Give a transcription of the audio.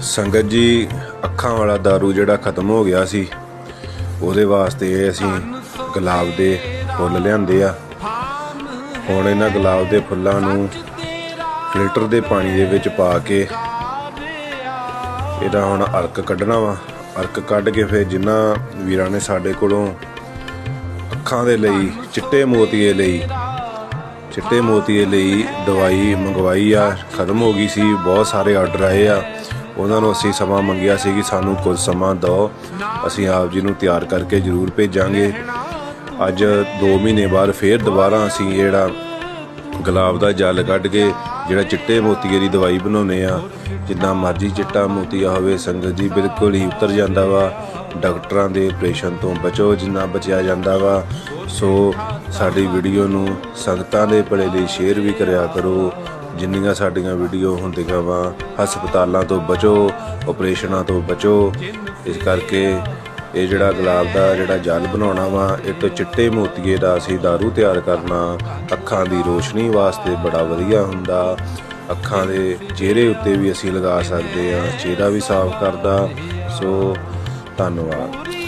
ਸੰਗਤ ਜੀ, ਅੱਖਾਂ ਵਾਲਾ दारू ਜਿਹੜਾ ਖਤਮ ਹੋ ਗਿਆ ਸੀ, ਉਹਦੇ ਵਾਸਤੇ ਅਸੀਂ ਗੁਲਾਬ ਦੇ ਫੁੱਲ ਲਿਆਂਦੇ ਆ। ਹੁਣ ਇਹਨਾਂ ਗੁਲਾਬ ਦੇ ਫੁੱਲਾਂ ਨੂੰ ਫਿਲਟਰ ਦੇ ਪਾਣੀ ਦੇ ਵਿੱਚ ਪਾ ਕੇ ਇਹਦਾ ਹੁਣ ਅਰਕ ਕੱਢਣਾ ਵਾ। ਅਰਕ ਕੱਢ ਕੇ ਫਿਰ ਜਿਨ੍ਹਾਂ ਵੀਰਾਂ ਨੇ ਸਾਡੇ ਕੋਲੋਂ ਅੱਖਾਂ ਦੇ ਲਈ, ਚਿੱਟੇ ਮੋਤੀਏ ਲਈ, ਚਿੱਟੇ ਮੋਤੀਏ ਲਈ ਦਵਾਈ ਮੰਗਵਾਈ ਆ, ਖਤਮ ਹੋ ਗਈ ਸੀ, ਬਹੁਤ ਸਾਰੇ ਆਰਡਰ ਆਏ ਆ। ਉਹਨਾਂ ਨੂੰ ਅਸੀਂ ਸਮਾਂ ਮੰਗਿਆ ਸੀ ਕਿ ਸਾਨੂੰ ਕੁਝ ਸਮਾਂ ਦਿਓ। ਅਸੀਂ ਆਪ ਜੀ ਨੂੰ ਤਿਆਰ ਕਰਕੇ ਜ਼ਰੂਰ ਭੇਜਾਂਗੇ। ਅੱਜ 2 ਮਹੀਨੇ ਬਾਅਦ ਫੇਰ ਦੁਬਾਰਾ ਅਸੀਂ ਜਿਹੜਾ ਗੁਲਾਬ ਦਾ ਜਲ ਕੱਢ ਕੇ ਜਿਹੜਾ ਚਿੱਟੇ ਮੋਤੀਏ ਦੀ ਦਵਾਈ ਬਣਾਉਨੇ ਆ ਜਿੰਨਾ ਮਰਜ਼ੀ ਚਿੱਟਾ ਮੋਤੀਆ ਹੋਵੇ, ਸੰਗਤ ਜੀ ਬਿਲਕੁਲ ਹੀ ਉਤਰ ਜਾਂਦਾ ਵਾ। ਡਾਕਟਰਾਂ ਦੇ ਆਪਰੇਸ਼ਨ ਤੋਂ ਬਚੋ, ਜਿੰਨਾ ਬਚਿਆ ਜਾਂਦਾ ਵਾ। ਸੋ ਸਾਡੀ ਵੀਡੀਓ ਨੂੰ ਸੰਗਤਾਂ ਦੇ ਭਲੇ ਲਈ ਸ਼ੇਅਰ ਵੀ ਕਰਿਆ ਕਰੋ। ਜਿੰਨੀਆਂ ਸਾਡੀਆਂ ਵੀਡੀਓ ਹੁੰਦੀਆਂ ਵਾ, ਹਸਪਤਾਲਾਂ ਤੋਂ ਬਚੋ, ਆਪਰੇਸ਼ਨਾਂ ਤੋਂ ਬਚੋ। ਇਸ ਕਰਕੇ ਇਹ ਜਿਹੜਾ ਗੁਲਾਬ ਦਾ ਜਿਹੜਾ ਜਲ ਬਣਾਉਣਾ ਵਾ, ਇਹ ਤੋਂ ਚਿੱਟੇ ਮੋਤੀਏ ਦਾ ਅਸੀਂ दारू ਤਿਆਰ ਕਰਨਾ। ਅੱਖਾਂ ਦੀ ਰੋਸ਼ਨੀ ਵਾਸਤੇ ਬੜਾ ਵਧੀਆ ਹੁੰਦਾ। ਅੱਖਾਂ ਦੇ ਚਿਹਰੇ ਉੱਤੇ ਵੀ ਅਸੀਂ ਲਗਾ ਸਕਦੇ ਹਾਂ, ਚਿਹਰਾ ਵੀ ਸਾਫ਼ ਕਰਦਾ। ਸੋ ਧੰਨਵਾਦ।